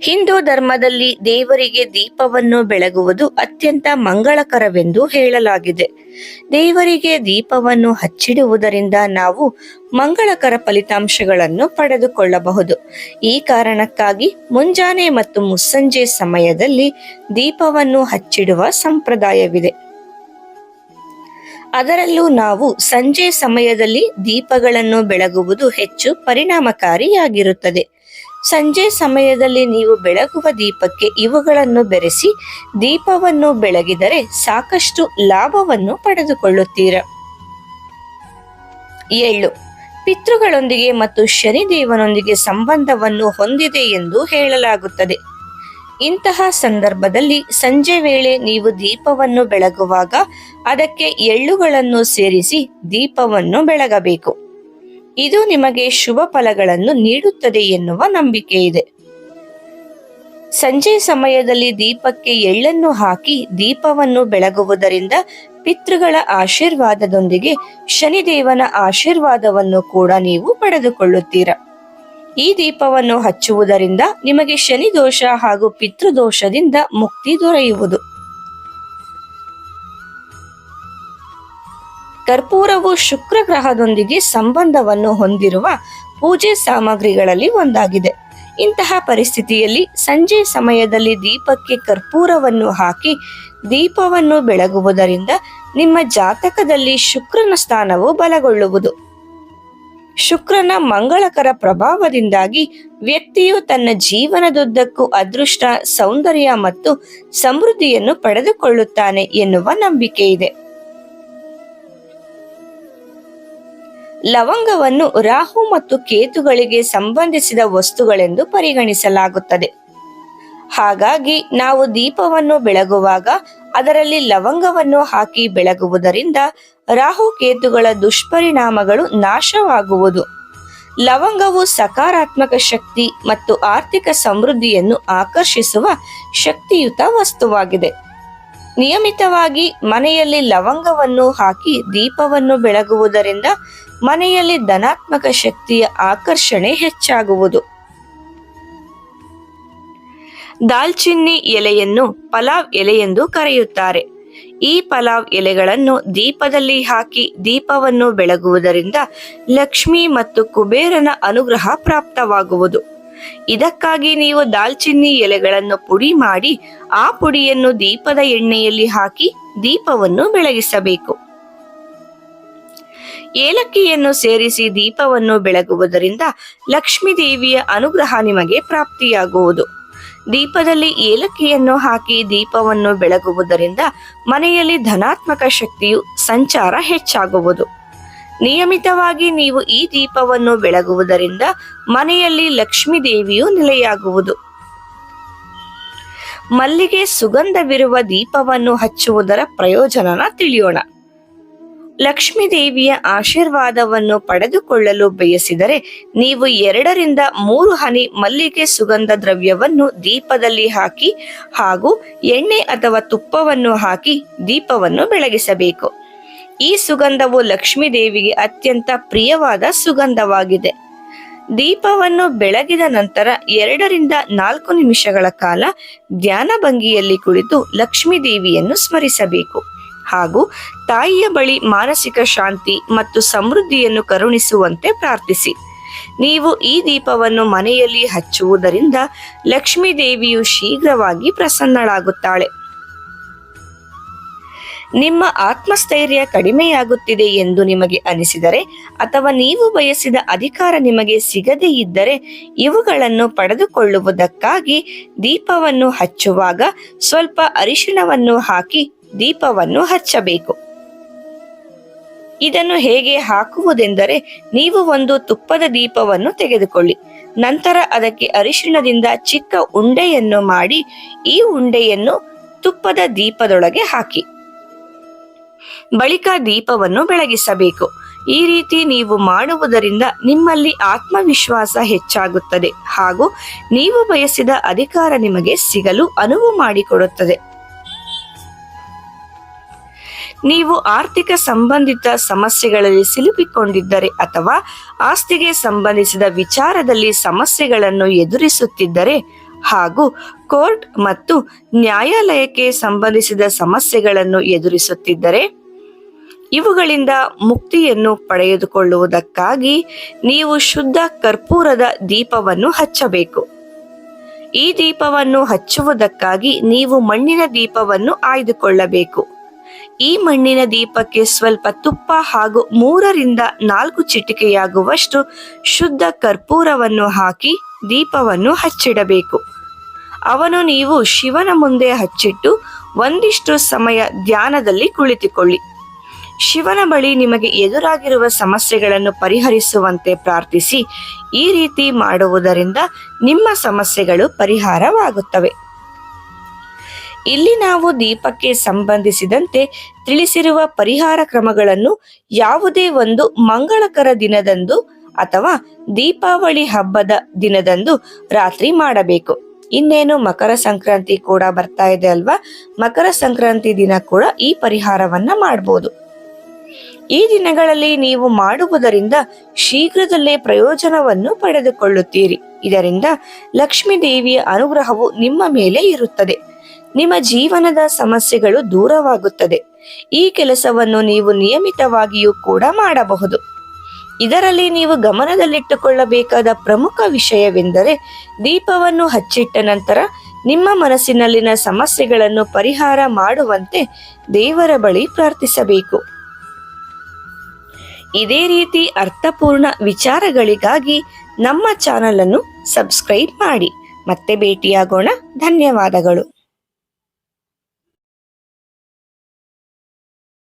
ಹಿಂದೂ ಧರ್ಮದಲ್ಲಿ ದೇವರಿಗೆ ದೀಪವನ್ನು ಬೆಳಗುವುದು ಅತ್ಯಂತ ಮಂಗಳಕರವೆಂದು ಹೇಳಲಾಗಿದೆ. ದೇವರಿಗೆ ದೀಪವನ್ನು ಹಚ್ಚಿಡುವುದರಿಂದ ನಾವು ಮಂಗಳಕರ ಫಲಿತಾಂಶಗಳನ್ನು ಪಡೆದುಕೊಳ್ಳಬಹುದು. ಈ ಕಾರಣಕ್ಕಾಗಿ ಮುಂಜಾನೆ ಮತ್ತು ಮುಸ್ಸಂಜೆ ಸಮಯದಲ್ಲಿ ದೀಪವನ್ನು ಹಚ್ಚಿಡುವ ಸಂಪ್ರದಾಯವಿದೆ. ಅದರಲ್ಲೂ ನಾವು ಸಂಜೆ ಸಮಯದಲ್ಲಿ ದೀಪಗಳನ್ನು ಬೆಳಗುವುದು ಹೆಚ್ಚು ಪರಿಣಾಮಕಾರಿಯಾಗಿರುತ್ತದೆ. ಸಂಜೆ ಸಮಯದಲ್ಲಿ ನೀವು ಬೆಳಗುವ ದೀಪಕ್ಕೆ ಇವುಗಳನ್ನು ಬೆರೆಸಿ ದೀಪವನ್ನು ಬೆಳಗಿದರೆ ಸಾಕಷ್ಟು ಲಾಭವನ್ನು ಪಡೆದುಕೊಳ್ಳುತ್ತೀರ. ಎಳ್ಳು ಪಿತೃಗಳೊಂದಿಗೆ ಮತ್ತು ಶನಿದೇವನೊಂದಿಗೆ ಸಂಬಂಧವನ್ನು ಹೊಂದಿದೆ ಎಂದು ಹೇಳಲಾಗುತ್ತದೆ. ಇಂತಹ ಸಂದರ್ಭದಲ್ಲಿ ಸಂಜೆ ವೇಳೆ ನೀವು ದೀಪವನ್ನು ಬೆಳಗುವಾಗ ಅದಕ್ಕೆ ಎಳ್ಳುಗಳನ್ನು ಸೇರಿಸಿ ದೀಪವನ್ನು ಬೆಳಗಬೇಕು. ಇದು ನಿಮಗೆ ಶುಭ ಫಲಗಳನ್ನು ನೀಡುತ್ತದೆ ಎನ್ನುವ ನಂಬಿಕೆ ಇದೆ ಸಂಜೆ ಸಮಯದಲ್ಲಿ ದೀಪಕ್ಕೆ ಎಳ್ಳನ್ನು ಹಾಕಿ ದೀಪವನ್ನು ಬೆಳಗುವುದರಿಂದ ಪಿತೃಗಳ ಆಶೀರ್ವಾದದೊಂದಿಗೆ ಶನಿದೇವನ ಆಶೀರ್ವಾದವನ್ನು ಕೂಡ ನೀವು ಪಡೆದುಕೊಳ್ಳುತ್ತೀರ. ಈ ದೀಪವನ್ನು ಹಚ್ಚುವುದರಿಂದ ನಿಮಗೆ ಶನಿ ದೋಷ ಹಾಗೂ ಪಿತೃದೋಷದಿಂದ ಮುಕ್ತಿ ದೊರೆಯುವುದು. ಕರ್ಪೂರವು ಶುಕ್ರ ಗ್ರಹದೊಂದಿಗೆ ಸಂಬಂಧವನ್ನು ಹೊಂದಿರುವ ಪೂಜೆ ಸಾಮಗ್ರಿಗಳಲ್ಲಿ ಒಂದಾಗಿದೆ. ಇಂತಹ ಪರಿಸ್ಥಿತಿಯಲ್ಲಿ ಸಂಜೆ ಸಮಯದಲ್ಲಿ ದೀಪಕ್ಕೆ ಕರ್ಪೂರವನ್ನು ಹಾಕಿ ದೀಪವನ್ನು ಬೆಳಗುವುದರಿಂದ ನಿಮ್ಮ ಜಾತಕದಲ್ಲಿ ಶುಕ್ರನ ಸ್ಥಾನವು ಬಲಗೊಳ್ಳುವುದು. ಶುಕ್ರನ ಮಂಗಳಕರ ಪ್ರಭಾವದಿಂದಾಗಿ ವ್ಯಕ್ತಿಯು ತನ್ನ ಜೀವನದುದ್ದಕ್ಕೂ ಅದೃಷ್ಟ, ಸೌಂದರ್ಯ ಮತ್ತು ಸಮೃದ್ಧಿಯನ್ನು ಪಡೆದುಕೊಳ್ಳುತ್ತಾನೆ ಎನ್ನುವ ನಂಬಿಕೆ ಇದೆ ಲವಂಗವನ್ನು ರಾಹು ಮತ್ತು ಕೇತುಗಳಿಗೆ ಸಂಬಂಧಿಸಿದ ವಸ್ತುಗಳೆಂದು ಪರಿಗಣಿಸಲಾಗುತ್ತದೆ. ಹಾಗಾಗಿ ನಾವು ದೀಪವನ್ನು ಬೆಳಗುವಾಗ ಅದರಲ್ಲಿ ಲವಂಗವನ್ನು ಹಾಕಿ ಬೆಳಗುವುದರಿಂದ ರಾಹು ಕೇತುಗಳ ದುಷ್ಪರಿಣಾಮಗಳು ನಾಶವಾಗುವುದು. ಲವಂಗವು ಸಕಾರಾತ್ಮಕ ಶಕ್ತಿ ಮತ್ತು ಆರ್ಥಿಕ ಸಮೃದ್ಧಿಯನ್ನು ಆಕರ್ಷಿಸುವ ಶಕ್ತಿಯುತ ವಸ್ತುವಾಗಿದೆ. ನಿಯಮಿತವಾಗಿ ಮನೆಯಲ್ಲಿ ಲವಂಗವನ್ನು ಹಾಕಿ ದೀಪವನ್ನು ಬೆಳಗುವುದರಿಂದ ಮನೆಯಲ್ಲಿ ಧನಾತ್ಮಕ ಶಕ್ತಿಯ ಆಕರ್ಷಣೆ ಹೆಚ್ಚಾಗುವುದು. ದಾಲ್ಚಿನ್ನಿ ಎಲೆಯನ್ನು ಪಲಾವ್ ಎಲೆ ಎಂದು ಕರೆಯುತ್ತಾರೆ. ಈ ಪಲಾವ್ ಎಲೆಗಳನ್ನು ದೀಪದಲ್ಲಿ ಹಾಕಿ ದೀಪವನ್ನು ಬೆಳಗುವುದರಿಂದ ಲಕ್ಷ್ಮಿ ಮತ್ತು ಕುಬೇರನ ಅನುಗ್ರಹ ಪ್ರಾಪ್ತವಾಗುವುದು. ಇದಕ್ಕಾಗಿ ನೀವು ದಾಲ್ಚಿನ್ನಿ ಎಲೆಗಳನ್ನು ಪುಡಿ ಮಾಡಿ, ಆ ಪುಡಿಯನ್ನು ದೀಪದ ಎಣ್ಣೆಯಲ್ಲಿ ಹಾಕಿ ದೀಪವನ್ನು ಬೆಳಗಿಸಬೇಕು. ಏಲಕ್ಕಿಯನ್ನು ಸೇರಿಸಿ ದೀಪವನ್ನು ಬೆಳಗುವುದರಿಂದ ಲಕ್ಷ್ಮೀ ದೇವಿಯ ಅನುಗ್ರಹ ನಿಮಗೆ ಪ್ರಾಪ್ತಿಯಾಗುವುದು. ದೀಪದಲ್ಲಿ ಏಲಕ್ಕಿಯನ್ನು ಹಾಕಿ ದೀಪವನ್ನು ಬೆಳಗುವುದರಿಂದ ಮನೆಯಲ್ಲಿ ಧನಾತ್ಮಕ ಶಕ್ತಿಯು ಸಂಚಾರ ಹೆಚ್ಚಾಗುವುದು. ನಿಯಮಿತವಾಗಿ ನೀವು ಈ ದೀಪವನ್ನು ಬೆಳಗುವುದರಿಂದ ಮನೆಯಲ್ಲಿ ಲಕ್ಷ್ಮೀ ದೇವಿಯು ನೆಲೆಯಾಗುವುದು. ಮಲ್ಲಿಗೆ ಸುಗಂಧವಿರುವ ದೀಪವನ್ನು ಹಚ್ಚುವುದರ ಪ್ರಯೋಜನನ ತಿಳಿಯೋಣ. ಲಕ್ಷ್ಮೀ ದೇವಿಯ ಆಶೀರ್ವಾದವನ್ನು ಪಡೆದುಕೊಳ್ಳಲು ಬಯಸಿದರೆ ನೀವು ಎರಡರಿಂದ ಮೂರು ಹನಿ ಮಲ್ಲಿಗೆ ಸುಗಂಧ ದ್ರವ್ಯವನ್ನು ದೀಪದಲ್ಲಿ ಹಾಕಿ ಹಾಗೂ ಎಣ್ಣೆ ಅಥವಾ ತುಪ್ಪವನ್ನು ಹಾಕಿ ದೀಪವನ್ನು ಬೆಳಗಿಸಬೇಕು. ಈ ಸುಗಂಧವು ಲಕ್ಷ್ಮೀ ದೇವಿಗೆ ಅತ್ಯಂತ ಪ್ರಿಯವಾದ ಸುಗಂಧವಾಗಿದೆ. ದೀಪವನ್ನು ಬೆಳಗಿದ ನಂತರ ಎರಡರಿಂದ ನಾಲ್ಕು ನಿಮಿಷಗಳ ಕಾಲ ಧ್ಯಾನ ಭಂಗಿಯಲ್ಲಿ ಕುಳಿತು ಲಕ್ಷ್ಮೀ ದೇವಿಯನ್ನು ಸ್ಮರಿಸಬೇಕು. ಹಾಗೂ ತಾಯಿಯ ಬಳಿ ಮಾನಸಿಕ ಶಾಂತಿ ಮತ್ತು ಸಮೃದ್ಧಿಯನ್ನು ಕರುಣಿಸುವಂತೆ ಪ್ರಾರ್ಥಿಸಿ. ನೀವು ಈ ದೀಪವನ್ನು ಮನೆಯಲ್ಲಿ ಹಚ್ಚುವುದರಿಂದ ಲಕ್ಷ್ಮೀ ದೇವಿಯು ಶೀಘ್ರವಾಗಿ ಪ್ರಸನ್ನಳಾಗುತ್ತಾಳೆ. ನಿಮ್ಮ ಆತ್ಮಸ್ಥೈರ್ಯ ಕಡಿಮೆಯಾಗುತ್ತಿದೆ ಎಂದು ನಿಮಗೆ ಅನಿಸಿದರೆ ಅಥವಾ ನೀವು ಬಯಸಿದ ಅಧಿಕಾರ ನಿಮಗೆ ಸಿಗದೇ ಇದ್ದರೆ ಇವುಗಳನ್ನು ಪಡೆದುಕೊಳ್ಳುವುದಕ್ಕಾಗಿ ದೀಪವನ್ನು ಹಚ್ಚುವಾಗ ಸ್ವಲ್ಪ ಅರಿಶಿಣವನ್ನು ಹಾಕಿ ದೀಪವನ್ನು ಹಚ್ಚಬೇಕು. ಇದನ್ನು ಹೇಗೆ ಹಾಕುವುದೆಂದರೆ ನೀವು ಒಂದು ತುಪ್ಪದ ದೀಪವನ್ನು ತೆಗೆದುಕೊಳ್ಳಿ. ನಂತರ ಅದಕ್ಕೆ ಅರಿಶಿಣದಿಂದ ಚಿಕ್ಕ ಉಂಡೆಯನ್ನು ಮಾಡಿ ಈ ಉಂಡೆಯನ್ನು ತುಪ್ಪದ ದೀಪದೊಳಗೆ ಹಾಕಿ. ಬಳಿಕ ದೀಪವನ್ನು ಬೆಳಗಿಸಬೇಕು. ಈ ರೀತಿ ನೀವು ಮಾಡುವುದರಿಂದ ನಿಮ್ಮಲ್ಲಿ ಆತ್ಮವಿಶ್ವಾಸ ಹೆಚ್ಚಾಗುತ್ತದೆ ಹಾಗೂ ನೀವು ಬಯಸಿದ ಅಧಿಕಾರ ನಿಮಗೆ ಸಿಗಲು ಅನುವು ಮಾಡಿಕೊಡುತ್ತದೆ. ನೀವು ಆರ್ಥಿಕ ಸಂಬಂಧಿತ ಸಮಸ್ಯೆಗಳಲ್ಲಿ ಸಿಲುಕಿಕೊಂಡಿದ್ದರೆ ಅಥವಾ ಆಸ್ತಿಗೆ ಸಂಬಂಧಿಸಿದ ವಿಚಾರದಲ್ಲಿ ಸಮಸ್ಯೆಗಳನ್ನು ಎದುರಿಸುತ್ತಿದ್ದರೆ ಹಾಗೂ ಕೋರ್ಟ್ ಮತ್ತು ನ್ಯಾಯಾಲಯಕ್ಕೆ ಸಂಬಂಧಿಸಿದ ಸಮಸ್ಯೆಗಳನ್ನು ಎದುರಿಸುತ್ತಿದ್ದರೆ, ಇವುಗಳಿಂದ ಮುಕ್ತಿಯನ್ನು ಪಡೆದುಕೊಳ್ಳುವುದಕ್ಕಾಗಿ ನೀವು ಶುದ್ಧ ಕರ್ಪೂರದ ದೀಪವನ್ನು ಹಚ್ಚಬೇಕು. ಈ ದೀಪವನ್ನು ಹಚ್ಚುವುದಕ್ಕಾಗಿ ನೀವು ಮಣ್ಣಿನ ದೀಪವನ್ನು ಆಯ್ದುಕೊಳ್ಳಬೇಕು. ಈ ಮಣ್ಣಿನ ದೀಪಕ್ಕೆ ಸ್ವಲ್ಪ ತುಪ್ಪ ಹಾಗೂ ಮೂರರಿಂದ ನಾಲ್ಕು ಚಿಟಿಕೆಯಾಗುವಷ್ಟು ಶುದ್ಧ ಕರ್ಪೂರವನ್ನು ಹಾಕಿ ದೀಪವನ್ನು ಹಚ್ಚಿಡಬೇಕು. ಅವನು ನೀವು ಶಿವನ ಮುಂದೆ ಹಚ್ಚಿಟ್ಟು ಒಂದಿಷ್ಟು ಸಮಯ ಧ್ಯಾನದಲ್ಲಿ ಕುಳಿತುಕೊಳ್ಳಿ. ಶಿವನ ಬಳಿ ನಿಮಗೆ ಎದುರಾಗಿರುವ ಸಮಸ್ಯೆಗಳನ್ನು ಪರಿಹರಿಸುವಂತೆ ಪ್ರಾರ್ಥಿಸಿ. ಈ ರೀತಿ ಮಾಡುವುದರಿಂದ ನಿಮ್ಮ ಸಮಸ್ಯೆಗಳು ಪರಿಹಾರವಾಗುತ್ತವೆ. ಇಲ್ಲಿ ನಾವು ದೀಪಕ್ಕೆ ಸಂಬಂಧಿಸಿದಂತೆ ತಿಳಿಸಿರುವ ಪರಿಹಾರ ಕ್ರಮಗಳನ್ನು ಯಾವುದೇ ಒಂದು ಮಂಗಳಕರ ದಿನದಂದು ಅಥವಾ ದೀಪಾವಳಿ ಹಬ್ಬದ ದಿನದಂದು ರಾತ್ರಿ ಮಾಡಬೇಕು. ಇನ್ನೇನು ಮಕರ ಸಂಕ್ರಾಂತಿ ಕೂಡ ಬರ್ತಾ ಇದೆ ಅಲ್ವಾ? ಮಕರ ಸಂಕ್ರಾಂತಿ ದಿನ ಕೂಡ ಈ ಪರಿಹಾರವನ್ನ ಮಾಡಬಹುದು ಈ ದಿನಗಳಲ್ಲಿ ನೀವು ಮಾಡುವುದರಿಂದ ಶೀಘ್ರದಲ್ಲೇ ಪ್ರಯೋಜನವನ್ನು ಪಡೆದುಕೊಳ್ಳುತ್ತೀರಿ. ಇದರಿಂದ ಲಕ್ಷ್ಮೀ ದೇವಿಯ ಅನುಗ್ರಹವು ನಿಮ್ಮ ಮೇಲೆ ಇರುತ್ತದೆ. ನಿಮ್ಮ ಜೀವನದ ಸಮಸ್ಯೆಗಳು ದೂರವಾಗುತ್ತದೆ. ಈ ಕೆಲಸವನ್ನು ನೀವು ನಿಯಮಿತವಾಗಿಯೂ ಕೂಡ ಮಾಡಬಹುದು. ಇದರಲ್ಲಿ ನೀವು ಗಮನದಲ್ಲಿಟ್ಟುಕೊಳ್ಳಬೇಕಾದ ಪ್ರಮುಖ ವಿಷಯವೆಂದರೆ ದೀಪವನ್ನು ಹಚ್ಚಿಟ್ಟ ನಂತರ ನಿಮ್ಮ ಮನಸ್ಸಿನಲ್ಲಿನ ಸಮಸ್ಯೆಗಳನ್ನು ಪರಿಹಾರ ಮಾಡುವಂತೆ ದೇವರ ಬಳಿ ಪ್ರಾರ್ಥಿಸಬೇಕು. ಇದೇ ರೀತಿ ಅರ್ಥಪೂರ್ಣ ವಿಚಾರಗಳಿಗಾಗಿ ನಮ್ಮ ಚಾನಲ್ ಅನ್ನು ಸಬ್ಸ್ಕ್ರೈಬ್ ಮಾಡಿ. ಮತ್ತೆ ಭೇಟಿಯಾಗೋಣ. ಧನ್ಯವಾದಗಳು.